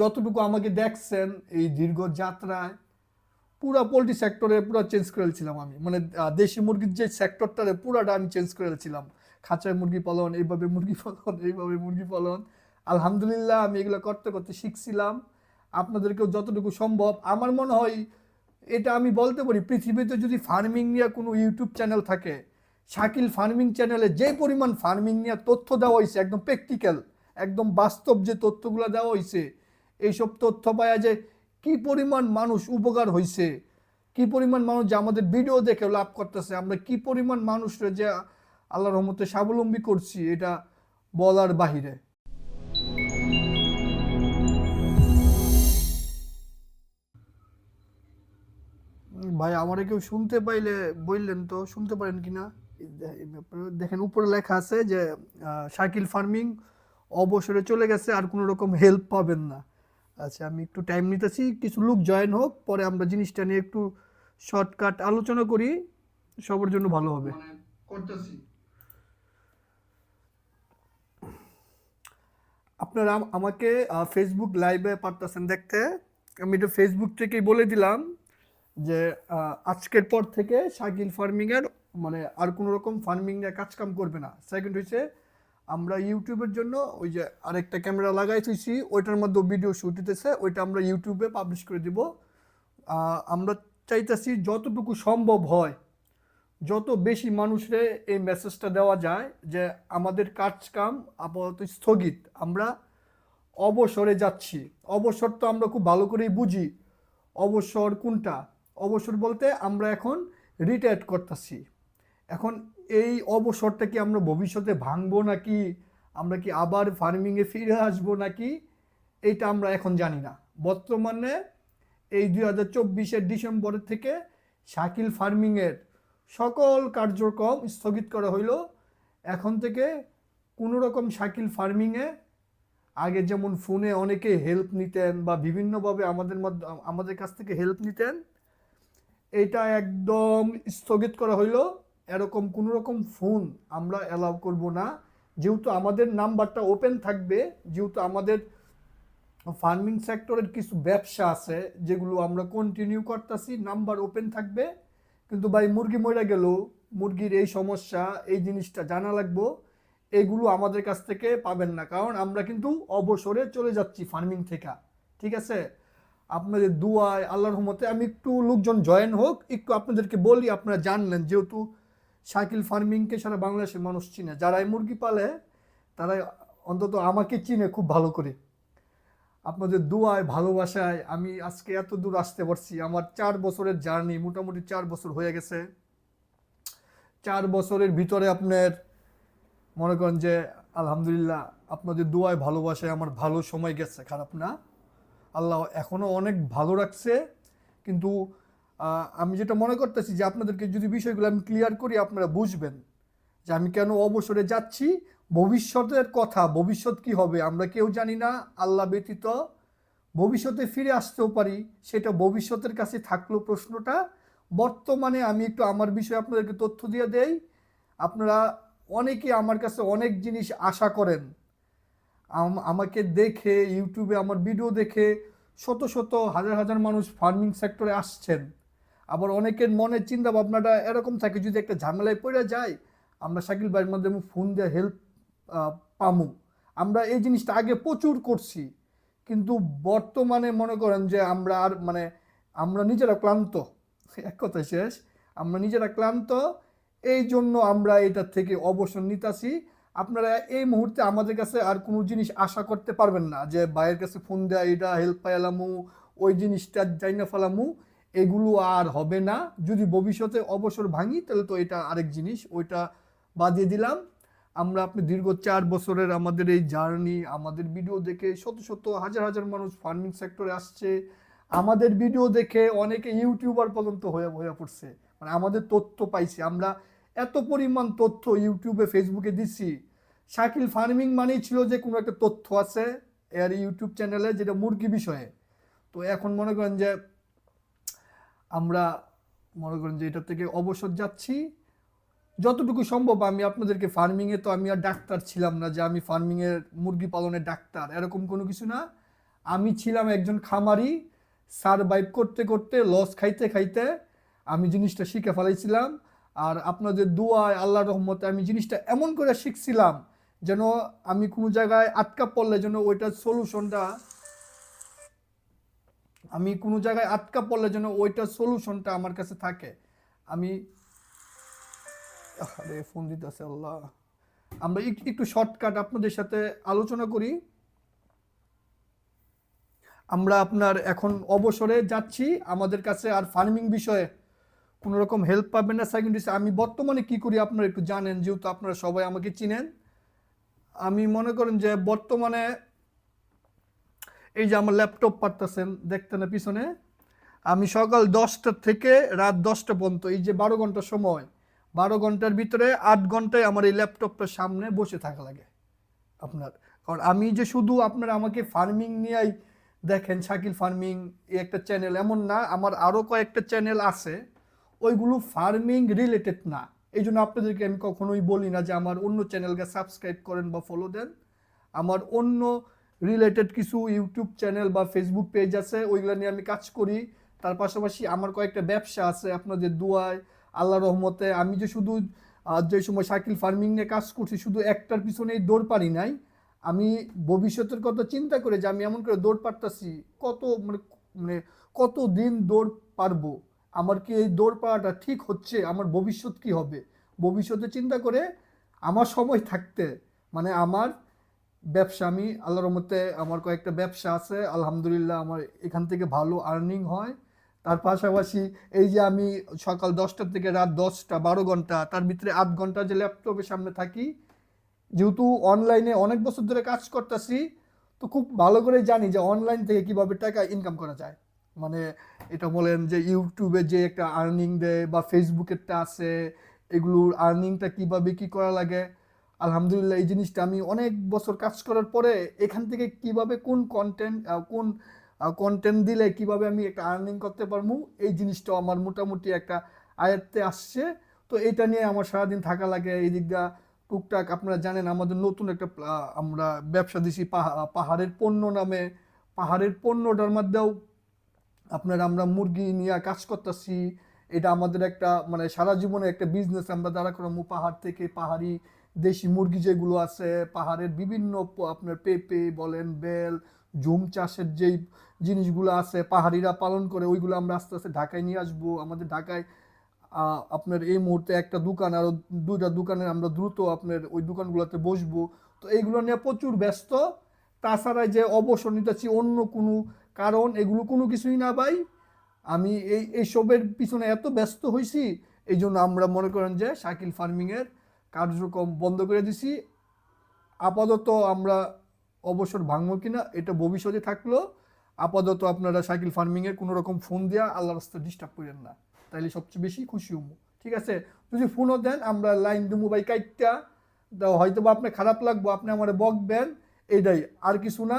যতটুকু আমাকে দেখছেন এই দীর্ঘ যাত্রায়, পুরা পোলট্রি সেক্টরে পুরো চেঞ্জ করে ফেলছিলাম আমি। মানে দেশি মুরগির যে সেক্টরটারে পুরাটা আমি চেঞ্জ করে ফেলছিলাম খাঁচায় মুরগি পালন, এইভাবে মুরগি পালন, এইভাবে মুরগি পালন। আলহামদুলিল্লাহ আমি এগুলো করতে করতে শিখছিলাম। আপনাদেরকেও যতটুকু সম্ভব, আমার মনে হয় এটা আমি বলতে পারি, পৃথিবীতে যদি ফার্মিং নিয়ে কোনো ইউটিউব চ্যানেল থাকে, শাকিল ফার্মিং চ্যানেলে যে পরিমাণ ফার্মিং নিয়ে তথ্য দেওয়া হয়েছে একদম প্র্যাকটিক্যাল একদম বাস্তব যে তথ্যগুলো দেওয়া হয়েছে এইসব তথ্য পাওয়া যে কি পরিমাণ মানুষ উপকার হয়েছে কি পরিমাণ মানুষ যে আমাদের ভিডিও দেখে লাভ করতেছে? আমরা কি পরিমাণ মানুষরা যে আল্লাহর রহমতে স্বাবলম্বী করছি, এটা বলার বাহিরে। ভাই, আমারে কেউ শুনতে পাইলে বললেন তো, শুনতে পারেন এই আপনারা দেখেন, উপরে লেখা আছে যে শাকিল ফার্মিং অবসরে চলে গেছে, আর কোনো রকম হেল্প পাবেন না। আচ্ছা আমি একটু টাইম নিতেছি কিছু লোক জয়েন হোক পরে আমরা জিনিসটা নিয়ে একটু শর্টকাট আলোচনা করি সবার জন্য ভালো হবে। করতেছি। আপনারা আমাকে ফেসবুক লাইভে পারতেছেন দেখতে। আমি এটা ফেসবুক থেকেই বলে দিলাম যে আজকের পর থেকে শাকিল ফার্মিংয়ের মানে আর কোনো রকম ফার্মিং নিয়ে কাজকাম করবে না। সেকেন্ড হচ্ছে আমরা ইউটিউবের জন্য ওই যে আরেকটা ক্যামেরা লাগাই ওইটার মধ্যে ভিডিও শুট হতেছে ওইটা আমরা ইউটিউবে পাবলিশ করে দিব। আমরা চাইতেছি যতটুকু সম্ভব হয়, যত বেশি মানুষরে এই মেসেজটা দেওয়া যায় যে আমাদের কাজ কাম আপাতত স্থগিত, আমরা অবসরে যাচ্ছি। অবসর তো আমরা খুব ভালো করেই বুঝি, অবসর কোনটা? অবসর বলতে আমরা এখন রিটায়ার্ড করতেছি। এখন এই অবসরটা কি আমরা ভবিষ্যতে ভাঙবো নাকি? আমরা কি আবার ফার্মিংয়ে ফিরে আসব নাকি? এইটা আমরা এখন জানি না। বর্তমানে এই দুই হাজার চব্বিশের ডিসেম্বরের থেকে শাকিল ফার্মিংয়ের সকল কার্যক্রম স্থগিত করা হইল। এখন থেকে কোনো রকম শাকিল ফার্মিংয়ে আগে যেমন ফোনে অনেকে হেল্প নিতেন বা বিভিন্নভাবে আমাদের মধ্যে, আমাদের কাছ থেকে হেল্প নিতেন এটা একদম স্থগিত করা হইল। এরকম কোনো রকম ফোন আমরা অ্যালাউ করব না। যেহেতু আমাদের নাম্বারটা ওপেন থাকবে, যেহেতু আমাদের ফার্মিং সেক্টরের কিছু ব্যবসা আছে, যেগুলো আমরা কন্টিনিউ করতেছি, নাম্বার ওপেন থাকবে। কিন্তু ভাই, মুরগি মরে গেল, মুরগির এই সমস্যা, এই জিনিসটা জানা লাগবো। এগুলো আমাদের কাছ থেকে পাবেন না, কারণ আমরা কিন্তু অবসরে চলে যাচ্ছি ফার্মিং থেকে, ঠিক আছে? আপনাদের দুয়ায়, আল্লাহর রহমতে আমি একটু লোকজন জয়েন হোক, একটু আপনাদেরকে বলি, আপনারা জানলেন, যেহেতু শাকিল ফার্মিংকে সারা বাংলাদেশের মানুষ চিনে। যারা এই মুরগি পালে, তারা অন্তত আমাকে চিনে খুব ভালো করে। আপনাদের দুয়ায়, ভালোবাসায় আমি আজকে এত দূর আসতে পারছি। আমার চার বছরের জার্নি মোটামুটি চার বছর হয়ে গেছে। চার বছরের ভিতরে আপনার, মনে করেন যে, আলহামদুলিল্লাহ আপনাদের দোয়ায়, ভালোবাসায় আমার ভালো সময় গেছে। খারাপ না। আল্লাহ এখনও অনেক ভালো রাখছে। কিন্তু আমি যেটা মনে করতেছি যে আপনাদেরকে যদি বিষয়গুলো আমি ক্লিয়ার করি, আপনারা বুঝবেন যে আমি কেন অবসরে যাচ্ছি। ভবিষ্যতের কথা, ভবিষ্যৎ কি হবে আমরা কেউ জানি না, আল্লাহ ব্যতীত ভবিষ্যতে ফিরে আসতেও পারি, সেটা ভবিষ্যতের কাছে থাকল প্রশ্নটা। বর্তমানে আমি একটু আমার বিষয়ে আপনাদেরকে তথ্য দিয়ে দেই। আপনারা অনেকে আমার কাছে অনেক জিনিস আশা করেন। আম- আমাকে দেখে, ইউটিউবে আমার ভিডিও দেখে শত শত, হাজার হাজার মানুষ ফার্মিং সেক্টরে আসছেন। আবার অনেকের মনের চিন্তা ভাবনাটা এরকম থাকে, যদি একটা ঝামেলায় পড়ে যায় আমরা শাকিল ভাইয়ের মাধ্যমে ফোন দিয়ে হেল্প পামু। আমরা এই জিনিসটা আগে প্রচুর করছি, কিন্তু বর্তমানে মনে করেন যে আমরা আর মানে আমরা নিজেরা ক্লান্ত। এক কথায় শেষ, আমরা নিজেরা ক্লান্ত, এই জন্য আমরা এটার থেকে অবসর নিতাছি। আপনারা এই মুহূর্তে আমাদের কাছে আর কোনো জিনিস আশা করতে পারবেন না, যে ভাইয়ের কাছে ফোন দেয়, এটা হেল্প পাইলামু, ওই জিনিসটা যাই না ফেলামু। এগুলো আর হবে না। যদি ভবিষ্যতে অবসর ভাঙি, তাহলে তো এটা আরেক জিনিস, ওইটা বাদিয়ে দিলাম। আমরা আপনি দীর্ঘ চার বছরের আমাদের এই জার্নি, আমাদের ভিডিও দেখে শত শত হাজার হাজার মানুষ ফার্মিং সেক্টরে আসছে। আমাদের ভিডিও দেখে অনেকে ইউটিউবার পর্যন্ত হয়ে হয়ে পড়ছে। মানে আমাদের তথ্য পাইছে। আমরা এত পরিমাণ তথ্য ইউটিউবে, ফেসবুকে দিচ্ছি শাকিল ফার্মিং মানেই ছিল যে কোনো একটা তথ্য আছে এর ইউটিউব চ্যানেলে, যেটা মুরগি বিষয়ে। তো এখন মনে করেন যে আমরা মনে করেন যে এটা থেকে অবসর যাচ্ছি। যতটুকু সম্ভব আমি আপনাদেরকে ফার্মিংয়ে তো আমি আর ডাক্তার ছিলাম না যে আমি ফার্মিংয়ের মুরগি পালনের ডাক্তার, এরকম কোনো কিছু না। আমি ছিলাম একজন খামারি সারভাইভ করতে করতে লস খাইতে খাইতে আমি জিনিসটা শিখে ফেলাইছিলাম। আর আপনাদের দোয়ায় আল্লাহ রহমতে আমি জিনিসটা এমন করে শিখছিলাম যেন আমি কোনো জায়গায় আটকা পড়লে যেন ওইটার সলিউশনটা আমি কোনো জায়গায় আটকা পড়লে যেন ওইটার সলিউশনটা আমার কাছে থাকে। আমি আরে ফোন দিতেছে আল্লাহ। আমরা এক- একটু শর্টকাট আপনাদের সাথে আলোচনা করি। আমরা আপনার এখন অবসরে যাচ্ছি। আমাদের কাছে আর ফার্মিং বিষয়ে কোনো রকম হেল্প পাবেন না। সেকেন্ড আমি বর্তমানে কি করি আপনারা একটু জানেন, যেহেতু আপনারা সবাই আমাকে চিনেন। আমি মনে করেন যে বর্তমানে এই যে আমার ল্যাপটপ পারতেছেন দেখতে না পিছনে? আমি সকাল দশটা থেকে রাত দশটা পর্যন্ত, এই যে বারো ঘণ্টা সময়, বারো ঘণ্টার ভিতরে আট ঘন্টায় আমার এই ল্যাপটপটার সামনে বসে থাকা লাগে আপনার। কারণ আমি যে শুধু আপনারা আমাকে ফার্মিং নিয়েই দেখেন, শাকিল ফার্মিং একটা চ্যানেল এমন না, আমার আরও কয়েকটা চ্যানেল আছে, ওইগুলো ফার্মিং রিলেটেড না। এই জন্য আপনাদেরকে আমি কখনোই বলি না যে আমার অন্য চ্যানেলকে সাবস্ক্রাইব করেন বা ফলো দেন। আমার অন্য রিলেটেড কিছু ইউটিউব চ্যানেল বা ফেসবুক পেজ আছে, ওইগুলো নিয়ে আমি কাজ করি। তার পাশাপাশি আমার কয়েকটা ব্যবসা আছে, আপনাদের দুয়ায়, আল্লাহ রহমতে। আমি যে শুধু যে সময় সাইকেল ফার্মিং নিয়ে কাজ করছি, শুধু একটার পিছনেই দৌড় পারি নাই। আমি ভবিষ্যতের কথা চিন্তা করে যে আমি এমন করে দৌড় পারতাছি, কত মানে মানে কত দিন দৌড় পারব? আমার কি এই দৌড় পাওয়াটা ঠিক হচ্ছে? আমার ভবিষ্যৎ কি হবে? ভবিষ্যতে চিন্তা করে আমার সময় থাকতে মানে আমার ব্যবসা, আমি আল্লাহর মতে আমার কয়েকটা ব্যবসা আছে, আলহামদুলিল্লাহ আমার এখান থেকে ভালো আর্নিং হয়। তার পাশাপাশি এই যে আমি সকাল দশটার থেকে রাত দশটা বারো ঘণ্টা, তার ভিতরে আধ ঘণ্টা যে ল্যাপটপের সামনে থাকি, যেহেতু অনলাইনে অনেক বছর ধরে কাজ করতেছি, তো খুব ভালো করে জানি যে অনলাইন থেকে কীভাবে টাকা ইনকাম করা যায়। মানে এটা বলেন যে ইউটিউবে যে একটা আর্নিং দেয় বা ফেসবুকেরটা আছে, এগুলোর আর্নিংটা কীভাবে কি করা লাগে আলহামদুলিল্লাহ, এই জিনিসটা আমি অনেক বছর কাজ করার পরে এখান থেকে কীভাবে কোন কন্টেন্ট কোন কন্টেন্ট দিলে কীভাবে আমি একটা আর্নিং করতে পারব, এই জিনিসটাও আমার মোটামুটি একটা আয়ত্তে আসছে। তো এটা নিয়ে আমার সারাদিন থাকা লাগে, এই দিকটা টুকটাক আপনারা জানেন আমাদের নতুন একটা আমরা ব্যবসা দিছি পাহা- পাহাড়ের পণ্য নামে। পাহাড়ের পণ্যটার মধ্যেও আপনার আমরা মুরগি নিয়ে কাজ করতেছি এটা আমাদের একটা মানে সারা জীবনে একটা বিজনেস আমরা দাঁড়া করামু পাহাড় থেকে পাহাড়ি দেশি মুরগি যেগুলো আছে, পাহাড়ের বিভিন্ন আপনার পেঁপে বলেন, বেল ঝুম চাষের যেই জিনিসগুলো আছে, পাহাড়িরা পালন করে, ওইগুলো আমরা আস্তে আস্তে ঢাকায় নিয়ে আসব। আমাদের ঢাকায় আপনার এই মুহূর্তে একটা দোকান আরও দুইটা দোকানে আমরা দ্রুত আপনার ওই দোকানগুলোতে বসবো। তো এইগুলো নিয়ে প্রচুর ব্যস্ত। তাছাড়া যে অবসর নিতেছি অন্য কোনো কারণ, এগুলো কোনো কিছুই না ভাই। আমি এই এইসবের পিছনে এত ব্যস্ত হয়েছি এই জন্য আমরা মনে করেন যে শাকিল ফার্মিংয়ের কার্যক্রম বন্ধ করে দিছি। আপাতত আমরা অবসর ভাঙবো কিনা, এটা ভবিষ্যতে থাকল। আপাতত আপনারা সাইকেল ফার্মিংয়ের কোনো রকম ফোন দেওয়া আল্লাহ রাস্তা ডিস্টার্ব করেন না। তাইলে সবচেয়ে বেশি খুশি হব ঠিক আছে? যদি ফোনও দেন, আমরা লাইন দেবো বাই কাইটটা হয়তো বা আপনার খারাপ লাগবো, আপনি আমার বকবেন, এইটাই। আর কিছু না,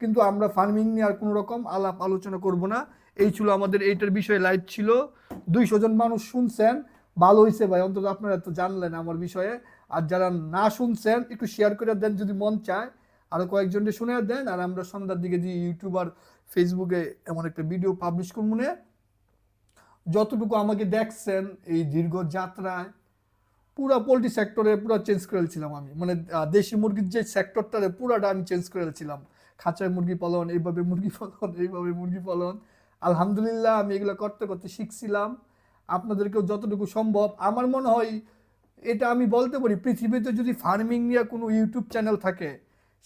কিন্তু আমরা ফার্মিং নিয়ে আর কোনো রকম আলাপ আলোচনা করব না। এই ছিল আমাদের এইটার বিষয়ে লাইভ ছিল। দুইশো জন মানুষ শুনছেন, ভালো হয়েছে ভাই, অন্তত আপনারা তো জানলেন আমার বিষয়ে। আর যারা না শুনছেন, একটু শেয়ার করে দেন যদি মন চায়। আরও কয়েকজনকে শুনে দেন, আর আমরা সন্ধ্যার দিকে দিয়ে ইউটিউব আর ফেসবুকে এমন একটা ভিডিও পাবলিশ করব না যতটুকু আমাকে দেখছেন এই দীর্ঘ যাত্রায়, পুরো পোলট্রি সেক্টরে পুরো চেঞ্জ করে ছিলাম আমি। মানে দেশি মুরগির যে সেক্টরটারে পুরাটা আমি চেঞ্জ করে ছিলাম। খাঁচায় মুরগি পালন, এইভাবে মুরগি পালন, এইভাবে মুরগি পালন। আলহামদুলিল্লাহ, আমি এগুলো করতে করতে শিখছিলাম। আপনাদেরকেও যতটুকু সম্ভব। আমার মনে হয় এটা আমি বলতে পারি, পৃথিবীতে যদি ফার্মিং নিয়ে কোনো ইউটিউব চ্যানেল থাকে,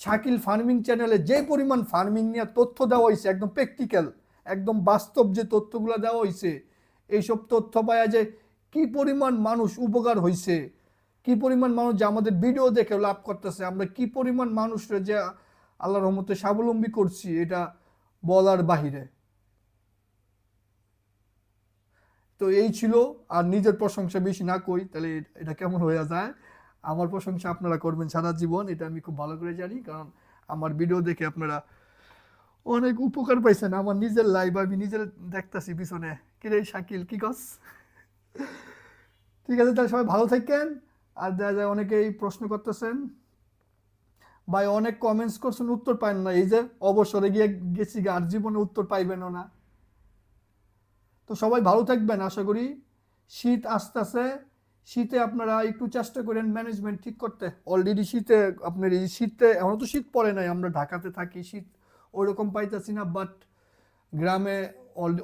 শাকিল ফার্মিং চ্যানেলে যে পরিমাণ ফার্মিং নিয়ে তথ্য দেওয়া হয়েছে, একদম প্র্যাকটিক্যাল, একদম বাস্তব যে তথ্যগুলো দেওয়া হয়েছে, এইসব তথ্য পাওয়া যে কি পরিমাণ মানুষ উপকার হয়েছে, কি পরিমাণ মানুষ যে আমাদের ভিডিও দেখে লাভ করতেছে, আমরা কি পরিমাণ মানুষরা যে আল্লাহর রহমতে স্বাবলম্বী করছি, এটা বলার বাহিরে। তো এই ছিল, আর নিজের প্রশংসা বেশি না করি, তাহলে এটা কেমন হয়ে যায়? আমার প্রশংসা আপনারা করবেন সারা জীবন, এটা আমি খুব ভালো করে জানি, কারণ আমার ভিডিও দেখে আপনারা অনেক উপকার পাইছেন। আমার নিজের লাইভ আমি নিজের দেখতাছি পিছনে। কিরে শাকিল, কি কস ঠিক আছে, তাহলে সবাই ভালো থাকেন, আর দেখা যায় অনেকেই প্রশ্ন করতেছেন। ভাই, অনেক কমেন্টস করছেন, উত্তর পাইন না, এই যে অবসরে গিয়ে গেছি আর জীবনে উত্তর পাইবেনও না। তো সবাই ভালো থাকবেন, আশা করি। শীত আসতেছে। শীতে আপনারা একটু চেষ্টা করেন ম্যানেজমেন্ট ঠিক করতে। অলরেডি শীতে আপনার এই শীতে এখনও তো শীত পড়ে নাই, আমরা ঢাকাতে থাকি, শীত ওইরকম পাইতেছি না বাট গ্রামে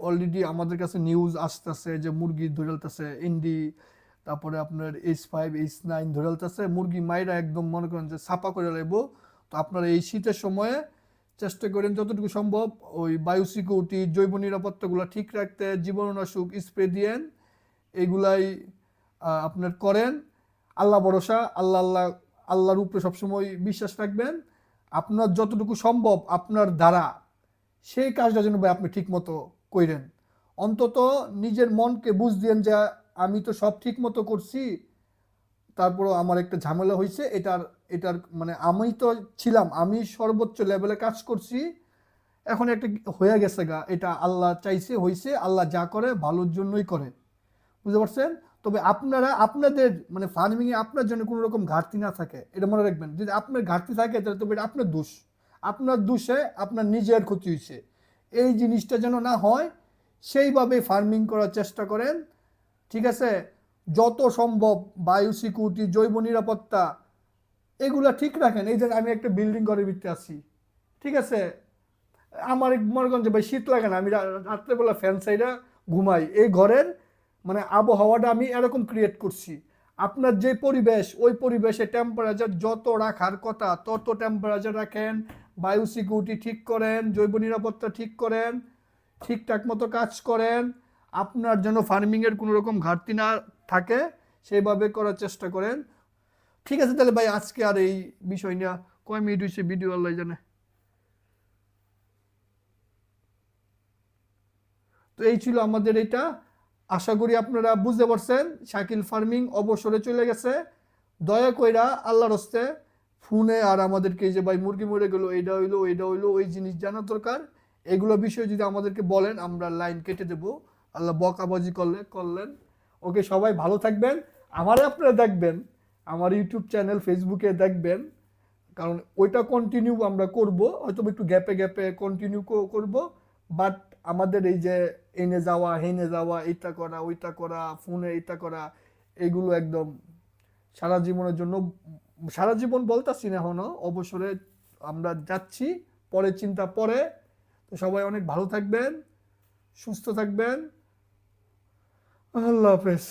অলরেডি আমাদের কাছে নিউজ আসতেছে যে মুরগি ধরেলতেছে ইন্ডি তারপরে আপনার এইচ ফাইভ এইচ নাইন ধরেলতেছে, মুরগি মাইরা একদম মনে করেন যে ছাপা করে লাগবো তো আপনারা এই শীতের সময়ে চেষ্টা করেন যতটুকু সম্ভব ওই বায়ু সিকিউরিটি, জৈব নিরাপত্তাগুলো ঠিক রাখতে, জীবাণুনাশক স্প্রে দিয়েন, এগুলাই আপনার করেন। আল্লাহ ভরসা, আল্লাহ আল্লাহ, আল্লাহর উপরে সবসময় বিশ্বাস রাখবেন। আপনার যতটুকু সম্ভব আপনার দ্বারা সেই কাজটা যেন ভাই আপনি ঠিক মতো কইরেন। অন্তত নিজের মনকে বুঝ দিয়েন যে আমি তো সব ঠিক মতো করছি তারপরও আমার একটা ঝামেলা হয়েছে এটার এটার মানে আমি তো ছিলাম, আমি সর্বোচ্চ লেভেলে কাজ করছি, এখন একটা হয়ে গেছে গা, এটা আল্লাহ চাইছে হয়েছে আল্লাহ যা করে ভালোর জন্যই করে। বুঝতে পারছেন? তবে আপনারা, আপনাদের মানে ফার্মিংয়ে আপনার জন্য কোনো রকম ঘাটতি না থাকে, এটা মনে রাখবেন। যদি আপনার ঘাটতি থাকে, তাহলে তবে এটা আপনার দোষ। আপনার দোষে আপনার নিজের ক্ষতি হয়েছে এই জিনিসটা যেন না হয়, সেইভাবে ফার্মিং করার চেষ্টা করেন, ঠিক আছে? যত সম্ভব বায়ু, সিকিউরিটি, জৈব নিরাপত্তা, এগুলা ঠিক রাখেন। এই যে আমি একটা বিল্ডিং ঘরের ভিতরে আছি, ঠিক আছে? আমার মনে করেন যে ভাই শীত লাগে না, আমি রাত্রেবেলা ফ্যান সাইডে ঘুমাই। এই ঘরের মানে আবহাওয়াটা আমি এরকম ক্রিয়েট করছি। আপনার যে পরিবেশ, ওই পরিবেশে টেম্পারেচার যত রাখার কথা, তত টেম্পারেচার রাখেন, বায়ু, সিকিউরিটি ঠিক করেন, জৈব নিরাপত্তা ঠিক করেন, ঠিকঠাক মতো কাজ করেন আপনার যেন ফার্মিংয়ের কোনো রকম ঘাটতি না থাকে, সেইভাবে করার চেষ্টা করেন। ঠিক আছে তাহলে ভাই, আজকে আর এই বিষয় নিয়ে কয় মিনিট হয়েছে ভিডিও আল্লাহ জানে। তো এই ছিল আমাদের এটা। আশা করি আপনারা বুঝতে পারছেন, শাকিল ফার্মিং অবসরে চলে গেছে। দয়া কইরা আল্লাহর হস্তে ফোনে আর আমাদেরকে যে ভাই মুরগি মরে গেলো এইটা হইল এইটা হইল, ওই জিনিস জানা দরকার। এগুলো বিষয়ে যদি আমাদেরকে বলেন, আমরা লাইন কেটে দেবো। আল্লাহ বকাবাজি করলে, করলেন। ওকে সবাই ভালো থাকবেন। আমারে আপনারা দেখবেন। আমার ইউটিউব চ্যানেল, ফেসবুকে দেখবেন। কারণ ওইটা কন্টিনিউ আমরা করব। হয়তো একটু গ্যাপে গ্যাপে কন্টিনিউ করব। বাট আমাদের এই যে এনে যাওয়া, হেনে যাওয়া, এইটা করা, ওইটা করা, ফোনে এইটা করা, এগুলো একদম সারা জীবনের জন্য, সারা জীবন বলতাছি না এখনও, অবসরে আমরা যাচ্ছি, পরে চিন্তা পরে। তো সবাই অনেক ভালো থাকবেন, সুস্থ থাকবেন। আল্লাহ হাফেজ